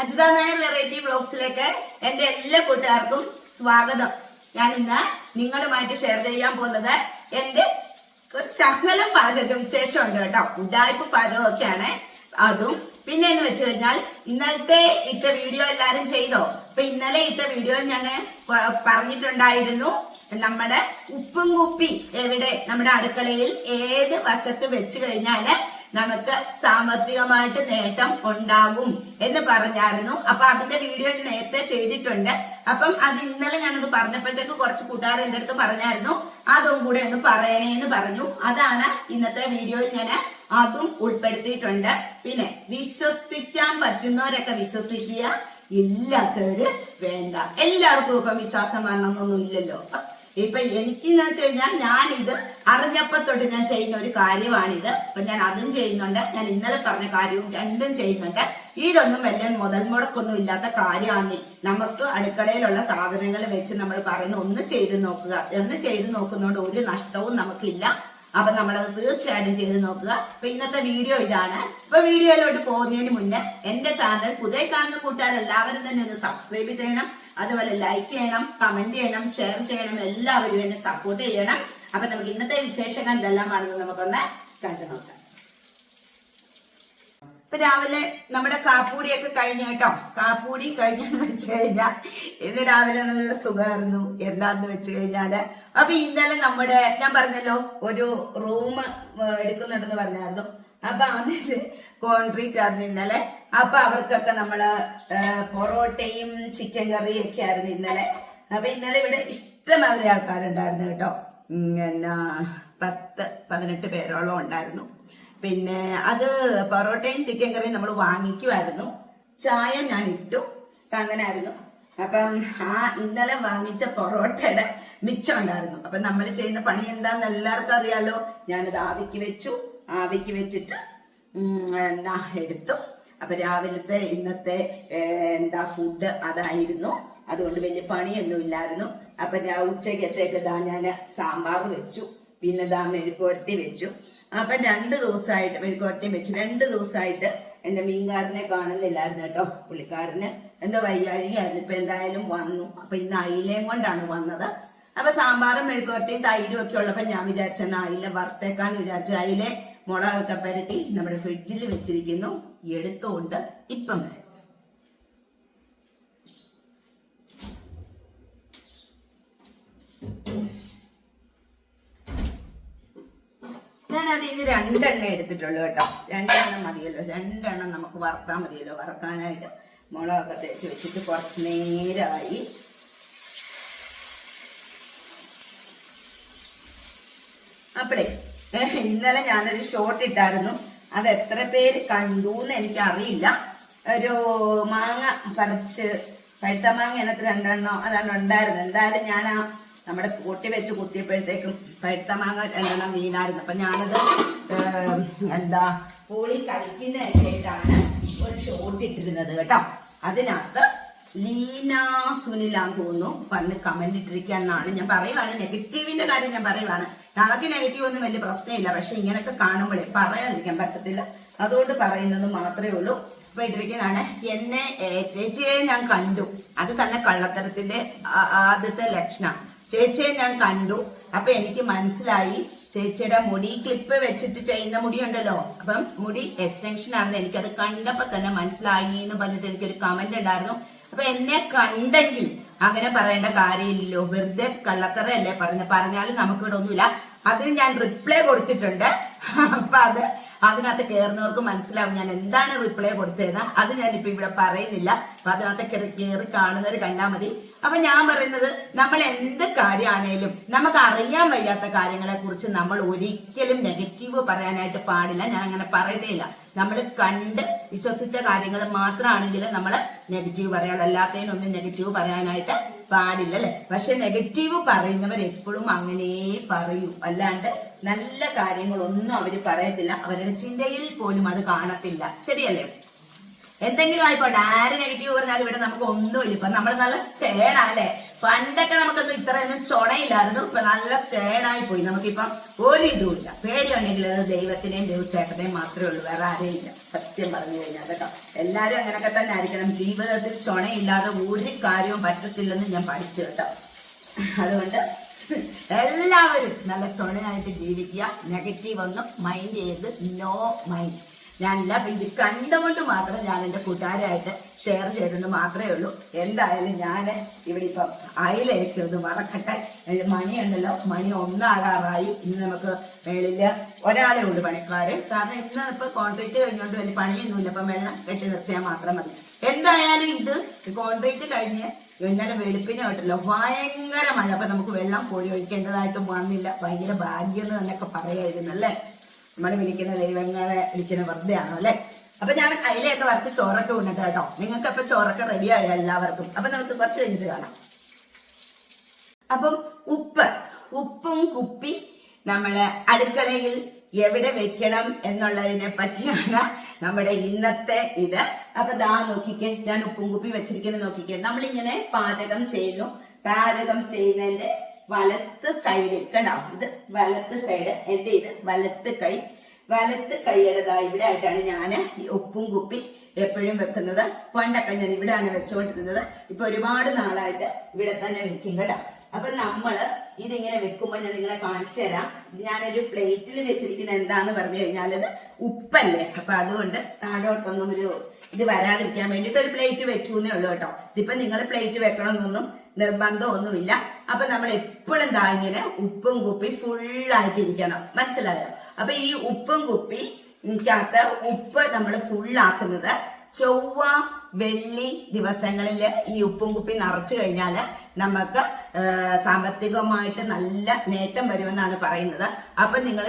Ajitha Nair variety ബ്ലോഗ്സിലേക്ക് എന്റെ എല്ലാ കൂട്ടുകാർക്കും സ്വാഗതം. ഞാൻ ഇന്ന് നിങ്ങളുമായിട്ട് ഷെയർ ചെയ്യാൻ പോകുന്നത് എന്റെ ഒരു പാചക വിശേഷം ഉണ്ട് കേട്ടോ. ഉഡായ്പ പാചകമൊക്കെയാണ്. അതും പിന്നെ എന്ന് വെച്ച് കഴിഞ്ഞാൽ ഇന്നലത്തെ ഇട്ട വീഡിയോ എല്ലാരും ചെയ്തോ? അപ്പൊ ഇന്നലെ ഇട്ട വീഡിയോയിൽ ഞാൻ പറഞ്ഞിട്ടുണ്ടായിരുന്നു നമ്മുടെ ഉപ്പും കുപ്പി എവിടെ? നമ്മുടെ അടുക്കളയിൽ ഏത് വശത്ത് വെച്ച് കഴിഞ്ഞാൽ നമുക്ക് സാമ്പത്തികമായിട്ട് നേട്ടം ഉണ്ടാകും എന്ന് പറഞ്ഞായിരുന്നു. അപ്പൊ അതിന്റെ വീഡിയോ നേരത്തെ ചെയ്തിട്ടുണ്ട്. അപ്പം അത് ഇന്നലെ ഞാനത് പറഞ്ഞപ്പോഴത്തേക്ക് കുറച്ച് കൂട്ടുകാർ എന്റെ അടുത്ത് പറഞ്ഞായിരുന്നു. അതും കൂടെ ഒന്ന് പറയണേ എന്ന് പറഞ്ഞു. അതാണ് ഇന്നത്തെ വീഡിയോയിൽ ഞാൻ അതും ഉൾപ്പെടുത്തിയിട്ടുണ്ട്. പിന്നെ വിശ്വസിക്കാൻ പറ്റുന്നവരൊക്കെ വിശ്വസിക്കുക ഇല്ലാത്തവര് വേണ്ട. എല്ലാവർക്കും ഇപ്പം വിശ്വാസം വരണമെന്നൊന്നും ഇല്ലല്ലോ. ഇപ്പൊ എനിക്കെന്ന് വെച്ച് കഴിഞ്ഞാൽ ഞാൻ ഇത് അറിഞ്ഞപ്പോ തൊട്ട് ഞാൻ ചെയ്യുന്ന ഒരു കാര്യമാണിത്. അപ്പൊ ഞാൻ അതും ചെയ്യുന്നുണ്ട്. ഞാൻ ഇന്നലെ പറഞ്ഞ കാര്യവും രണ്ടും ചെയ്യുന്നുണ്ട്. ഇതൊന്നും വലിയ മുതൽ മുടക്കൊന്നും ഇല്ലാത്ത കാര്യമാണ്. നമുക്ക് അടുക്കളയിലുള്ള സാധനങ്ങൾ വെച്ച് നമ്മൾ പറയുന്ന ഒന്ന് ചെയ്ത് നോക്കുക. ഒന്ന് ചെയ്ത് നോക്കുന്നതുകൊണ്ട് ഒരു നഷ്ടവും നമുക്കില്ല. അപ്പൊ നമ്മളത് തീർച്ചയായിട്ടും ചെയ്ത് നോക്കുക. അപ്പൊ ഇന്നത്തെ വീഡിയോ ഇതാണ്. ഇപ്പൊ വീഡിയോയിലോട്ട് പോകുന്നതിന് മുന്നേ എന്റെ ചാനൽ പുതിയ കാണുന്ന കൂട്ടുകാരെല്ലാവരും തന്നെ ഒന്ന് സബ്സ്ക്രൈബ് ചെയ്യണം. അതുപോലെ ലൈക്ക് ചെയ്യണം കമന്റ് ചെയ്യണം ഷെയർ ചെയ്യണം എല്ലാവരും എന്നെ സപ്പോർട്ട് ചെയ്യണം. അപ്പൊ നമുക്ക് ഇന്നത്തെ വിശേഷങ്ങൾ എന്തെല്ലാമാണെന്ന് നമുക്കൊന്ന് കണ്ടു നോക്കാം. ഇപ്പൊ രാവിലെ നമ്മുടെ കാപ്പൂടിയൊക്കെ കഴിഞ്ഞു കേട്ടോ. കാപ്പൂടി കഴിഞ്ഞെന്ന് വെച്ച് കഴിഞ്ഞാൽ ഇന്ന് രാവിലെ നല്ല സുഖമായിരുന്നു. എന്താന്ന് വെച്ച് കഴിഞ്ഞാൽ അപ്പൊ ഇന്നലെ നമ്മുടെ ഞാൻ പറഞ്ഞല്ലോ ഒരു റൂം എടുക്കുന്നുണ്ടെന്ന് പറഞ്ഞായിരുന്നു. അപ്പൊ അതിന് കോൺക്രീറ്റ് ആയിരുന്നു ഇന്നലെ. അപ്പൊ അവർക്കൊക്കെ നമ്മൾ പൊറോട്ടയും ചിക്കൻ കറിയും ഒക്കെ ആയിരുന്നു ഇന്നലെ. അപ്പൊ ഇന്നലെ ഇവിടെ ഇഷ്ടമാതിരി ആൾക്കാരുണ്ടായിരുന്നു കേട്ടോ. പിന്നെ പത്ത് പതിനെട്ട് പേരോളം ഉണ്ടായിരുന്നു. പിന്നെ അത് പൊറോട്ടയും ചിക്കൻ കറിയും നമ്മൾ വാങ്ങിക്കുമായിരുന്നു ചായ ഞാൻ ഇട്ടു. അങ്ങനെ ആയിരുന്നു അപ്പം ആ ഇന്നലെ വാങ്ങിച്ച പൊറോട്ടയുടെ മിച്ചം ഉണ്ടായിരുന്നു. അപ്പം നമ്മൾ ചെയ്യുന്ന പണി എന്താന്ന് എല്ലാവർക്കും അറിയാലോ. ഞാനത് ആവിക്ക് വെച്ചു. ആവിക്ക് വെച്ചിട്ട് എന്നാ എടുത്തു. അപ്പൊ രാവിലത്തെ ഇന്നത്തെ എന്താ ഫുഡ് അതായിരുന്നു. അതുകൊണ്ട് വലിയ പണിയൊന്നും ഇല്ലായിരുന്നു. അപ്പൊ ഞാൻ ഉച്ചക്കത്തേക്ക് ദാ ഞാൻ സാമ്പാർ വെച്ചു. പിന്നെ ദാ മെഴുക്കുവരട്ടി വെച്ചു. അപ്പൊ രണ്ട് ദിവസമായിട്ട് മെഴുക്കുവരട്ടി വെച്ചു. രണ്ട് ദിവസമായിട്ട് എന്റെ മീൻകാരനെ കാണുന്നില്ലായിരുന്നു കേട്ടോ പുള്ളിക്കാരന്. എന്തോ വയ്യാഴികയായിരുന്നു. ഇപ്പൊ എന്തായാലും വന്നു. അപ്പൊ ഇന്ന് അയിലയും കൊണ്ടാണ് വന്നത്. അപ്പൊ സാമ്പാറും മെഴുക്കുവരട്ടിയും തൈരും ഒക്കെ ഉള്ളപ്പോ ഞാൻ വിചാരിച്ചെന്നാ അയില വറുത്തേക്കാന്ന് വിചാരിച്ചു. അയിലെ മുളകൊക്കെ പുരട്ടി നമ്മുടെ ഫ്രിഡ്ജിൽ വെച്ചിരിക്കുന്നു. എടുത്തുകൊണ്ട് ഇപ്പം വരെ. ഞാനത് ഇത് രണ്ടെണ്ണം എടുത്തിട്ടുള്ളൂ കേട്ടോ. രണ്ടെണ്ണം മതിയല്ലോ. രണ്ടെണ്ണം നമുക്ക് വറുത്താൽ മതിയല്ലോ. വറുക്കാനായിട്ട് മുളകൊക്കെ തേച്ച് വെച്ചിട്ട് കുറച്ച് നേരമായി അപ്പഴേ ഇന്നലെ ഞാനൊരു ഷോട്ട് ഇട്ടായിരുന്നു. അത് എത്ര പേര് കണ്ടു എന്ന് എനിക്ക് അറിയില്ല ഒരു മാങ്ങ പറിച്ച് പഴുത്ത മാങ്ങ അതിനകത്ത് രണ്ടെണ്ണോ അതാണ് ഉണ്ടായിരുന്നു എന്തായാലും ഞാൻ ആ നമ്മുടെ കൂട്ടി വെച്ച് കുത്തിയപ്പോഴത്തേക്കും പഴുത്ത മാങ്ങ രണ്ടെണ്ണം വീണായിരുന്നു. അപ്പൊ ഞാനത് എന്താ പൂളി കഴിക്കുന്നതൊക്കെ ആയിട്ടാണ് ഒരു ഷോട്ട് ഇട്ടിരുന്നത് കേട്ടോ. അതിനകത്ത് ലീന സുനിലാന്ന് തോന്നുന്നു പറഞ്ഞ് കമന്റ് ഇട്ടിരിക്കാന്നാണ് ഞാൻ പറയുവാണ്. നെഗറ്റീവിന്റെ കാര്യം ഞാൻ പറയുവാണ്. നമുക്ക് നെഗറ്റീവ് ഒന്നും വലിയ പ്രശ്നമില്ല. പക്ഷെ ഇങ്ങനൊക്കെ കാണുമ്പോഴേ പറയാതിരിക്കാൻ പറ്റത്തില്ല. അതുകൊണ്ട് പറയുന്നത് മാത്രമേ ഉള്ളൂ. ഇപ്പൊ ഇട്ടിരിക്കുന്നതാണ് എന്നെ ചേച്ചിയെ ഞാൻ കണ്ടു. അത് തന്നെ കള്ളത്തരത്തിന്റെ ആദ്യത്തെ ലക്ഷണം. ചേച്ചിയെ ഞാൻ കണ്ടു. അപ്പൊ എനിക്ക് മനസ്സിലായി ചേച്ചിയുടെ മുടി ക്ലിപ്പ് വെച്ചിട്ട് ചെയ്യുന്ന മുടിയുണ്ടല്ലോ. അപ്പം മുടി എക്സ്റ്റൻഷൻ ആണെന്ന് എനിക്കത് കണ്ടപ്പോ തന്നെ മനസ്സിലായി എന്ന് പറഞ്ഞിട്ട് എനിക്കൊരു കമന്റ് ഉണ്ടായിരുന്നു. അപ്പൊ എന്നെ കണ്ടെങ്കിൽ അങ്ങനെ പറയേണ്ട കാര്യമില്ലല്ലോ. വെറുതെ കള്ളത്തറയല്ലേ പറഞ്ഞ പറഞ്ഞാലും നമുക്കിവിടെ ഒന്നുമില്ല. അതിന് ഞാൻ റിപ്ലൈ കൊടുത്തിട്ടുണ്ട്. അപ്പൊ അത് അതിനകത്ത് കയറുന്നവർക്ക് മനസ്സിലാവും ഞാൻ എന്താണ് റിപ്ലൈ കൊടുത്തതെന്ന് അത് ഞാനിപ്പോ ഇവിടെ പറയുന്നില്ല. അപ്പൊ അതിനകത്ത് കയറി കാണുന്നവർ കണ്ടാൽ മതി. അപ്പൊ ഞാൻ പറയുന്നത് നമ്മൾ എന്ത് കാര്യമാണേലും നമുക്ക് അറിയാൻ വയ്യാത്ത കാര്യങ്ങളെ കുറിച്ച് നമ്മൾ ഒരിക്കലും നെഗറ്റീവ് പറയാനായിട്ട് പാടില്ല. ഞാൻ അങ്ങനെ പറയുന്നേ ഇല്ല നമ്മൾ കണ്ട് വിശ്വസിച്ച കാര്യങ്ങൾ മാത്രമാണെങ്കിൽ നമ്മൾ നെഗറ്റീവ് പറയാനുള്ള അല്ലാത്തതിനൊന്നും നെഗറ്റീവ് പറയാനായിട്ട് പാടില്ല അല്ലെ? പക്ഷെ നെഗറ്റീവ് പറയുന്നവർ എപ്പോഴും അങ്ങനെ പറയൂ. അല്ലാണ്ട് നല്ല കാര്യങ്ങളൊന്നും അവർ പറയത്തില്ല. അവരുടെ ചിന്തയിൽ പോലും അത് കാണത്തില്ല. ശരിയല്ലേ? എന്തെങ്കിലും ആയിക്കോട്ടെ ആര് നെഗറ്റീവ് പറഞ്ഞാലും ഇവിടെ നമുക്ക് ഒന്നുമില്ല. ഇപ്പൊ നമ്മൾ നല്ല സ്റ്റേഡാ അല്ലേ പണ്ടൊക്കെ നമുക്കൊന്നും ഇത്രയൊന്നും ചൊണയില്ലായിരുന്നു. ഇപ്പൊ നല്ല സ്റ്റേഡായി പോയി. നമുക്കിപ്പം ഒരു ഇതുമില്ല പേടിയുണ്ടെങ്കിൽ അത് ദൈവത്തിനെയും ദൈവച്ചേട്ടനെയും മാത്രമേ ഉള്ളൂ. വേറെ ആരെയും ഇല്ല. സത്യം പറഞ്ഞു കഴിഞ്ഞാൽ കേട്ടോ. എല്ലാരും അങ്ങനെയൊക്കെ തന്നെ ആയിരിക്കണം. ജീവിതത്തിൽ ചൊണയില്ലാതെ ഒരു കാര്യവും പറ്റത്തില്ലെന്ന് ഞാൻ പഠിച്ചു കേട്ടോ. അതുകൊണ്ട് എല്ലാവരും നല്ല ചൊണയായിട്ട് ജീവിക്കുക. നെഗറ്റീവ് ഒന്നും മൈൻഡ് ചെയ്ത് നോ മൈൻഡ് ഞാനില്ല അപ്പൊ ഇത് കണ്ടുകൊണ്ട് മാത്രം ഞാൻ എന്റെ കൂട്ടുകാരായിട്ട് ഷെയർ ചെയ്തെന്ന് മാത്രമേ ഉള്ളൂ. എന്തായാലും ഞാൻ ഇവിടെ ഇപ്പം അയിലേക്കത് മറക്കട്ടെ. മണി മണിയുണ്ടല്ലോ മണി ഒന്നാകാറായി. ഇന്ന് നമുക്ക് മേളിൽ ഒരാളെ ഉള്ളൂ പണിക്കാര്. കാരണം ഇന്ന് ഇപ്പൊ കോൺക്രീറ്റ് കഴിഞ്ഞുകൊണ്ട് വലിയ പണിയൊന്നുമില്ല. അപ്പം വെള്ളം കെട്ടി നിർത്തിയാൽ മാത്രം മതി. എന്തായാലും ഇത് കോൺക്രീറ്റ് കഴിഞ്ഞ് ഇന്നലെ വെളുപ്പിനെ കേട്ടല്ലോ. ഭയങ്കര മഴ. അപ്പൊ നമുക്ക് വെള്ളം കോഴി ഒഴിക്കേണ്ടതായിട്ടും വന്നില്ല. ഭയങ്കര ഭാഗ്യം തന്നെയൊക്കെ പറയായിരുന്നു അല്ലേ? നമ്മൾ വിളിക്കുന്ന ദൈവങ്ങളെ വിളിക്കുന്ന വെറുതെ ആണോ അല്ലേ? അപ്പൊ ഞാൻ അതിലെയൊക്കെ വറുത്ത് ചോറൊക്കെ ഉണ്ടിട്ട് കേട്ടോ. നിങ്ങൾക്ക് അപ്പൊ ചോറൊക്കെ റെഡി ആയോ എല്ലാവർക്കും? അപ്പൊ നമുക്ക് കുറച്ച് കഴിഞ്ഞിട്ട് കാണാം. അപ്പം ഉപ്പ്. ഉപ്പും കുപ്പി നമ്മൾ അടുക്കളയിൽ എവിടെ വെക്കണം എന്നുള്ളതിനെ പറ്റിയാണ് നമ്മുടെ ഇന്നത്തെ ഇത്. അപ്പൊ ദാ നോക്കിക്കേ ഞാൻ ഉപ്പും കുപ്പി വെച്ചിരിക്കുന്നത് നോക്കിക്കേ. നമ്മളിങ്ങനെ പാചകം ചെയ്യുന്നു. പാചകം ചെയ്യുന്നതിന്റെ വലത്ത് സൈഡിൽ കണ്ടോ? ഇത് വലത്ത് സൈഡ് എന്റെ ഇത് വലത്ത് കൈ. വലത്ത് കൈയുടേതാ ഇവിടെ ആയിട്ടാണ് ഞാൻ ഈ ഉപ്പും കുപ്പി എപ്പോഴും വെക്കുന്നത്. പണ്ടൊക്കെ ഞാൻ ഇവിടെയാണ് വെച്ചുകൊണ്ടിരുന്നത്. ഇപ്പൊ ഒരുപാട് നാളായിട്ട് ഇവിടെ തന്നെ വെക്കും കേട്ടോ അപ്പൊ നമ്മൾ ഇതിങ്ങനെ വെക്കുമ്പോ ഞാൻ നിങ്ങളെ കാണിച്ചു തരാം. ഞാനൊരു പ്ലേറ്റിൽ വെച്ചിരിക്കുന്ന എന്താന്ന് പറഞ്ഞു കഴിഞ്ഞാൽ ഇത് ഉപ്പല്ലേ? അപ്പൊ അതുകൊണ്ട് താഴോട്ടൊന്നും ഒരു ഇത് വരാതിരിക്കാൻ വേണ്ടിട്ട് ഒരു പ്ലേറ്റ് വെച്ചു എന്നേ ഉള്ളൂ കേട്ടോ. ഇതിപ്പോ നിങ്ങൾ പ്ലേറ്റ് വെക്കണമെന്നൊന്നും നിർബന്ധമൊന്നുമില്ല. അപ്പൊ നമ്മൾ എപ്പോഴും ദാ ഇങ്ങനെ ഉപ്പും കുപ്പി ഫുള്ളായിട്ടിരിക്കണം മനസ്സിലായോ? അപ്പൊ ഈ ഉപ്പും കുപ്പി ഉപ്പ് നമ്മൾ ഫുള്ളാക്കുന്നത് ചൊവ്വ വെള്ളി ദിവസങ്ങളിൽ ഈ ഉപ്പും കുപ്പി നിറച്ചു കഴിഞ്ഞാൽ നമുക്ക് സാമ്പത്തികമായിട്ട് നല്ല നേട്ടം വരുമെന്നാണ് പറയുന്നത്. അപ്പൊ നിങ്ങൾ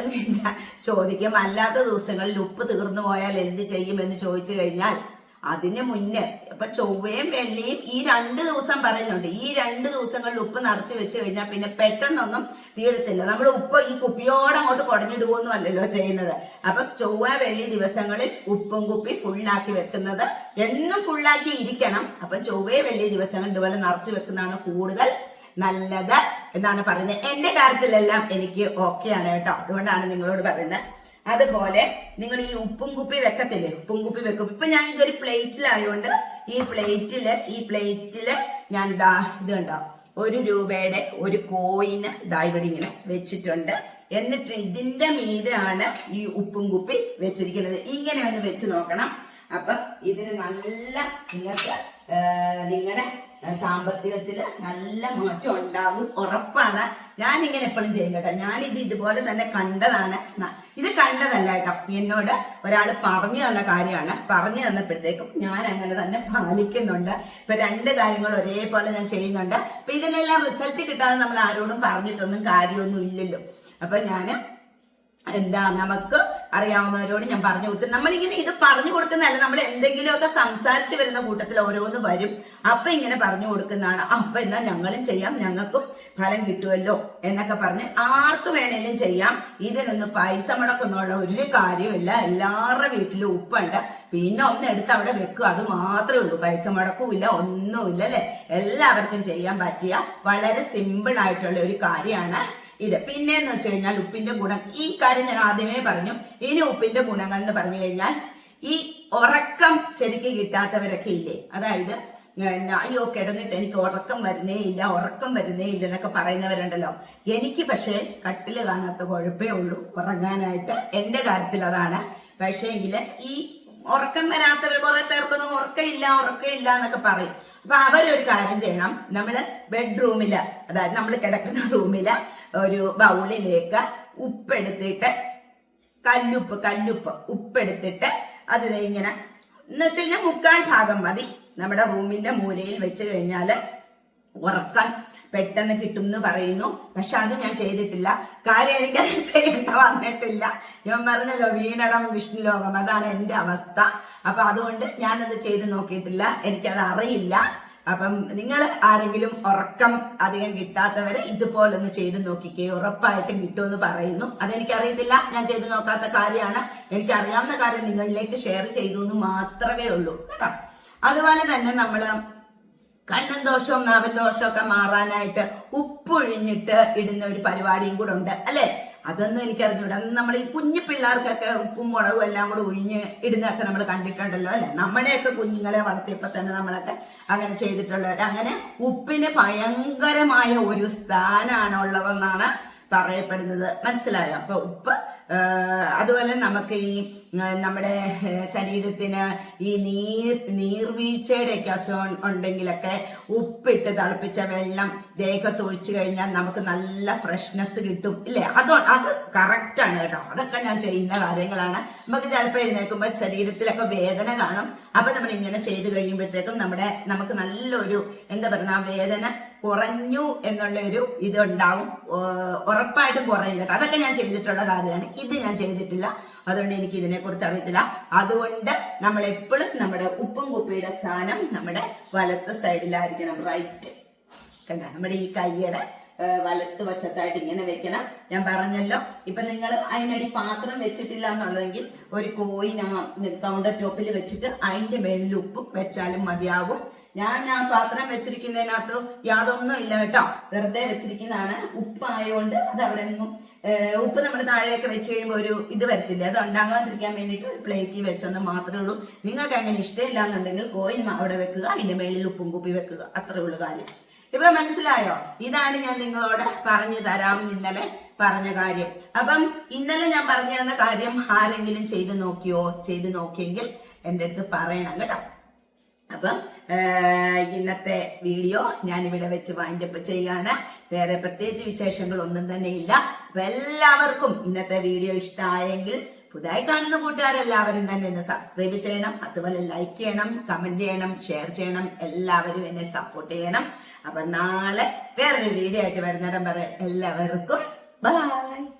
ചോദിക്കും അല്ലാത്ത ദിവസങ്ങളിൽ ഉപ്പ് തീർന്നു പോയാൽ എന്ത് ചെയ്യും എന്ന് ചോദിച്ചു കഴിഞ്ഞാൽ അതിന് മുന്നേ ഇപ്പൊ ചൊവ്വയും വെള്ളിയും ഈ രണ്ട് ദിവസം പറയുന്നുണ്ട്. ഈ രണ്ട് ദിവസങ്ങളിൽ ഉപ്പ് നിറച്ച് വെച്ച് കഴിഞ്ഞാൽ പിന്നെ പെട്ടെന്നൊന്നും തീരത്തില്ല. നമ്മൾ ഉപ്പ് ഈ കുപ്പിയോടെ അങ്ങോട്ട് കുടഞ്ഞിടുവോന്നും അല്ലല്ലോ ചെയ്യുന്നത്. അപ്പൊ ചൊവ്വ വെള്ളി ദിവസങ്ങളിൽ ഉപ്പും കുപ്പി ഫുള്ളാക്കി വെക്കുന്നത് എന്നും ഫുള്ളാക്കി ഇരിക്കണം. അപ്പൊ ചൊവ്വ വെള്ളി ദിവസങ്ങൾ ഇതുപോലെ നിറച്ചു വെക്കുന്നതാണ് കൂടുതൽ നല്ലത് എന്നാണ് പറയുന്നത്. എന്റെ കാര്യത്തിലെല്ലാം എനിക്ക് ഓക്കെയാണ് കേട്ടോ. അതുകൊണ്ടാണ് നിങ്ങളോട് പറയുന്നത്. അതുപോലെ നിങ്ങൾ ഈ ഉപ്പും കുപ്പി വെക്കത്തില്ലേ? ഉപ്പും കുപ്പി വെക്കും. ഇപ്പൊ ഞാൻ ഇതൊരു പ്ലേറ്റിലായോണ്ട് ഈ പ്ലേറ്റിൽ ഈ പ്ലേറ്റിൽ ഞാൻ ദാ ഇത് ഉണ്ടാവും ഒരു രൂപയുടെ ഒരു കോയിന് ദാ ഇങ്ങനെ വെച്ചിട്ടുണ്ട്. എന്നിട്ട് ഇതിന്റെ മീതാണ് ഈ ഉപ്പും കുപ്പി വെച്ചിരിക്കുന്നത്. ഇങ്ങനെ ഒന്ന് വെച്ച് നോക്കണം. അപ്പൊ ഇതിന് നല്ല നിങ്ങൾക്ക് നിങ്ങളുടെ സാമ്പത്തികത്തിൽ നല്ല മാറ്റം ഉണ്ടാകും ഉറപ്പാണ്. ഞാൻ ഇങ്ങനെ എപ്പോഴും ചെയ്യും കേട്ടോ. ഞാൻ ഇത് ഇതുപോലെ തന്നെ കണ്ടതാണ്. ഇത് കണ്ടതല്ല കേട്ടോ. എന്നോട് ഒരാൾ പറഞ്ഞു തന്ന കാര്യമാണ്. പറഞ്ഞു തന്നപ്പോഴത്തേക്കും ഞാൻ അങ്ങനെ തന്നെ പാലിക്കുന്നുണ്ട്. ഇപ്പൊ രണ്ട് കാര്യങ്ങൾ ഒരേപോലെ ഞാൻ ചെയ്യുന്നുണ്ട്. അപ്പൊ ഇതിനെല്ലാം റിസൾട്ട് കിട്ടാതെ നമ്മൾ ആരോടും പറഞ്ഞിട്ടൊന്നും കാര്യമൊന്നും ഇല്ലല്ലോ. അപ്പൊ ഞാൻ എന്താ നമുക്ക് അറിയാവുന്നവരോട് ഞാൻ പറഞ്ഞു കൊടുത്തു നമ്മളിങ്ങനെ ഇത് പറഞ്ഞു കൊടുക്കുന്നതല്ല നമ്മൾ എന്തെങ്കിലുമൊക്കെ സംസാരിച്ചു വരുന്ന കൂട്ടത്തിൽ ഓരോന്ന് വരും. അപ്പൊ ഇങ്ങനെ പറഞ്ഞു കൊടുക്കുന്നതാണ്. അപ്പൊ എന്നാ ഞങ്ങളും ചെയ്യാം. ഞങ്ങൾക്കും ഫലം കിട്ടുമല്ലോ എന്നൊക്കെ പറഞ്ഞ് ആർക്ക് വേണേലും ചെയ്യാം. ഇതിനൊന്നും പൈസ മുടക്കുന്നുള്ള ഒരു കാര്യമില്ല എല്ലാവരുടെ വീട്ടിലും ഉപ്പുണ്ട്. പിന്നെ ഒന്ന് എടുത്ത് അവിടെ വെക്കുക. അത് മാത്രമേ ഉള്ളൂ. പൈസ മുടക്കുമില്ല ഒന്നുമില്ല അല്ലെ? എല്ലാവർക്കും ചെയ്യാൻ പറ്റിയ വളരെ സിമ്പിൾ ആയിട്ടുള്ള ഒരു കാര്യമാണ് ഇത്. പിന്നെ എന്ന് വെച്ച് കഴിഞ്ഞാൽ ഉപ്പിന്റെ ഗുണം. ഈ കാര്യം ഞാൻ ആദ്യമേ പറഞ്ഞു. ഇനി ഉപ്പിന്റെ ഗുണങ്ങൾ എന്ന് പറഞ്ഞു കഴിഞ്ഞാൽ ഈ ഉറക്കം ശരിക്കും കിട്ടാത്തവരൊക്കെ ഇല്ലേ? അതായത് അയ്യോ കിടന്നിട്ട് എനിക്ക് ഉറക്കം വരുന്നേ ഇല്ല ഉറക്കം വരുന്നേ ഇല്ല എന്നൊക്കെ പറയുന്നവരുണ്ടല്ലോ. എനിക്ക് പക്ഷേ കട്ടിൽ കാണാത്ത കുഴപ്പമേ ഉള്ളൂ ഉറങ്ങാനായിട്ട് എന്റെ കാര്യത്തിൽ അതാണ്. പക്ഷേ എങ്കിൽ ഈ ഉറക്കം വരാത്തവർ കുറെ പേർക്കൊന്നും ഉറക്കമില്ല ഉറക്കമില്ല എന്നൊക്കെ പറയും. അപ്പൊ അവരൊരു കാര്യം ചെയ്യണം. നമ്മൾ ബെഡ്റൂമിൽ അതായത് നമ്മൾ കിടക്കുന്ന റൂമിൽ ഒരു ബൗളിലേക്ക് ഉപ്പെടുത്തിട്ട് കല്ലുപ്പ് കല്ലുപ്പ് ഉപ്പെടുത്തിട്ട് അത് ഇങ്ങനെ എന്ന് വെച്ച് കഴിഞ്ഞാൽ മുക്കാൽ ഭാഗം മതി. നമ്മുടെ റൂമിന്റെ മൂലയിൽ വെച്ച് കഴിഞ്ഞാൽ ഉറക്കം പെട്ടെന്ന് കിട്ടും എന്ന് പറയുന്നു. പക്ഷെ അത് ഞാൻ ചെയ്തിട്ടില്ല. കാര്യം എനിക്കത് ചെയ്യേണ്ട വന്നിട്ടില്ല. ഞാൻ പറഞ്ഞല്ലോ വീണടം വിഷ്ണു ലോകം അതാണ് എന്റെ അവസ്ഥ. അപ്പൊ അതുകൊണ്ട് ഞാനത് ചെയ്ത് നോക്കിയിട്ടില്ല. എനിക്കത് അറിയില്ല. അപ്പം നിങ്ങൾ ആരെങ്കിലും ഉറക്കം അധികം കിട്ടാത്തവര് ഇതുപോലൊന്ന് ചെയ്ത് നോക്കിക്കേ. ഉറപ്പായിട്ടും കിട്ടുമെന്ന് പറയുന്നു. അതെനിക്കറിയത്തില്ല. ഞാൻ ചെയ്ത് നോക്കാത്ത കാര്യമാണ്. എനിക്ക് അറിയാവുന്ന കാര്യം നിങ്ങളിലേക്ക് ഷെയർ ചെയ്തു എന്ന് മാത്രമേ ഉള്ളൂ. കേട്ടോ? അതുപോലെ തന്നെ നമ്മൾ കണ്ണും ദോഷവും നാവൻ ദോഷവും ഒക്കെ മാറാനായിട്ട് ഉപ്പൊഴിഞ്ഞിട്ട് ഇടുന്ന ഒരു പരിപാടിയും കൂടെ ഉണ്ട് അല്ലെ? അതൊന്നും എനിക്കറിഞ്ഞൂടാ. നമ്മൾ ഈ കുഞ്ഞു പിള്ളേർക്കൊക്കെ ഉപ്പും മുളകും എല്ലാം കൂടെ ഒഴിഞ്ഞ് ഇടുന്നതൊക്കെ നമ്മൾ കണ്ടിട്ടുണ്ടല്ലോ അല്ലെ? നമ്മുടെയൊക്കെ കുഞ്ഞുങ്ങളെ വളർത്തിയപ്പോൾ തന്നെ നമ്മളൊക്കെ അങ്ങനെ ചെയ്തിട്ടുള്ളവർ അങ്ങനെ ഉപ്പിന് ഭയങ്കരമായ ഒരു സ്ഥാനമാണ് ഉള്ളതെന്നാണ് പറയപ്പെടുന്നത്. മനസ്സിലായോ? അപ്പൊ ഉപ്പ് അതുപോലെ നമുക്ക് ഈ നമ്മുടെ ശരീരത്തിന് ഈ നീർ നീർവീഴ്ചയുടെ ഒക്കെ അസുഖം ഉണ്ടെങ്കിലൊക്കെ ഉപ്പിട്ട് തിളപ്പിച്ച വെള്ളം ദേഹത്ത് ഒഴിച്ചു കഴിഞ്ഞാൽ നമുക്ക് നല്ല ഫ്രഷ്നെസ് കിട്ടും ഇല്ലേ? അത് അത് കറക്റ്റ് ആണ് കേട്ടോ. അതൊക്കെ ഞാൻ ചെയ്യുന്ന കാര്യങ്ങളാണ്. നമുക്ക് ചിലപ്പോൾ എഴുന്നേൽക്കുമ്പോൾ ശരീരത്തിലൊക്കെ വേദന കാണും. അപ്പൊ നമ്മൾ ഇങ്ങനെ ചെയ്ത് കഴിയുമ്പോഴത്തേക്കും നമ്മുടെ നമുക്ക് നല്ലൊരു എന്താ പറയുക വേദന കുറഞ്ഞു എന്നുള്ള ഒരു ഇതുണ്ടാവും. ഉറപ്പായിട്ടും കുറയും കേട്ടോ. അതൊക്കെ ഞാൻ ചെയ്തിട്ടുള്ള കാര്യമാണ്. ഇത് ഞാൻ ചെയ്തിട്ടില്ല. അതുകൊണ്ട് എനിക്ക് ഇതിനെ കുറിച്ച് അറിയത്തില്ല. അതുകൊണ്ട് നമ്മൾ എപ്പോഴും നമ്മുടെ ഉപ്പും കുപ്പിയുടെ സ്ഥാനം നമ്മുടെ വലത്ത് സൈഡിലായിരിക്കണം റൈറ്റ് കണ്ട? നമ്മുടെ ഈ കൈയുടെ വലത്ത് വശത്തായിട്ട് ഇങ്ങനെ വെക്കണം. ഞാൻ പറഞ്ഞല്ലോ ഇപ്പൊ നിങ്ങൾ അതിനടി പാത്രം വെച്ചിട്ടില്ല എന്നുള്ളതെങ്കിൽ ഒരു കോയിൻ കൗണ്ടർ ടോപ്പിൽ വെച്ചിട്ട് അതിന്റെ മേളിൽ ഉപ്പും വെച്ചാലും മതിയാകും. ഞാൻ ആ പാത്രം വെച്ചിരിക്കുന്നതിനകത്ത് യാതൊന്നും ഇല്ല കേട്ടോ. വെറുതെ വെച്ചിരിക്കുന്നതാണ് ഉപ്പായതുകൊണ്ട് അത് അവിടെ നിന്നും ഉപ്പ് നമ്മൾ താഴെയൊക്കെ വെച്ച് കഴിയുമ്പോൾ ഒരു ഇത് വരത്തില്ല? അത് ഉണ്ടാകാതിരിക്കാൻ വേണ്ടിയിട്ട് ഒരു പ്ലേറ്റിൽ വെച്ചെന്ന് മാത്രമേ ഉള്ളൂ. നിങ്ങൾക്ക് അങ്ങനെ ഇഷ്ടമില്ല എന്നുണ്ടെങ്കിൽ കോയിൻ അവിടെ വെക്കുക. അതിന്റെ മേളിൽ ഉപ്പും കുപ്പി വെക്കുക. അത്രേ ഉള്ളൂ കാര്യം. ഇപ്പൊ മനസ്സിലായോ? ഇതാണ് ഞാൻ നിങ്ങളോട് പറഞ്ഞു തരാം ഇന്നലെ പറഞ്ഞ കാര്യം. അപ്പം ഇന്നലെ ഞാൻ പറഞ്ഞു തന്ന കാര്യം ആരെങ്കിലും ചെയ്തു നോക്കിയോ? ചെയ്തു നോക്കിയെങ്കിൽ എന്റെ അടുത്ത് പറയണം കേട്ടോ. അപ്പം ഇന്നത്തെ വീഡിയോ ഞാൻ ഇവിടെ വെച്ച് വൈൻഡപ്പ് ചെയ്യാണ്. വേറെ പ്രത്യേകിച്ച് വിശേഷങ്ങൾ ഒന്നും തന്നെ ഇല്ല. അപ്പൊ എല്ലാവർക്കും ഇന്നത്തെ വീഡിയോ ഇഷ്ടമായെങ്കിൽ പുതുതായി കാണുന്ന കൂട്ടുകാരെല്ലാവരും തന്നെ എന്നെ സബ്സ്ക്രൈബ് ചെയ്യണം. അതുപോലെ ലൈക്ക് ചെയ്യണം കമന്റ് ചെയ്യണം ഷെയർ ചെയ്യണം. എല്ലാവരും എന്നെ സപ്പോർട്ട് ചെയ്യണം. അപ്പൊ നാളെ വേറൊരു വീഡിയോ ആയിട്ട് വരുന്നിടം വരെ എല്ലാവർക്കും ബൈ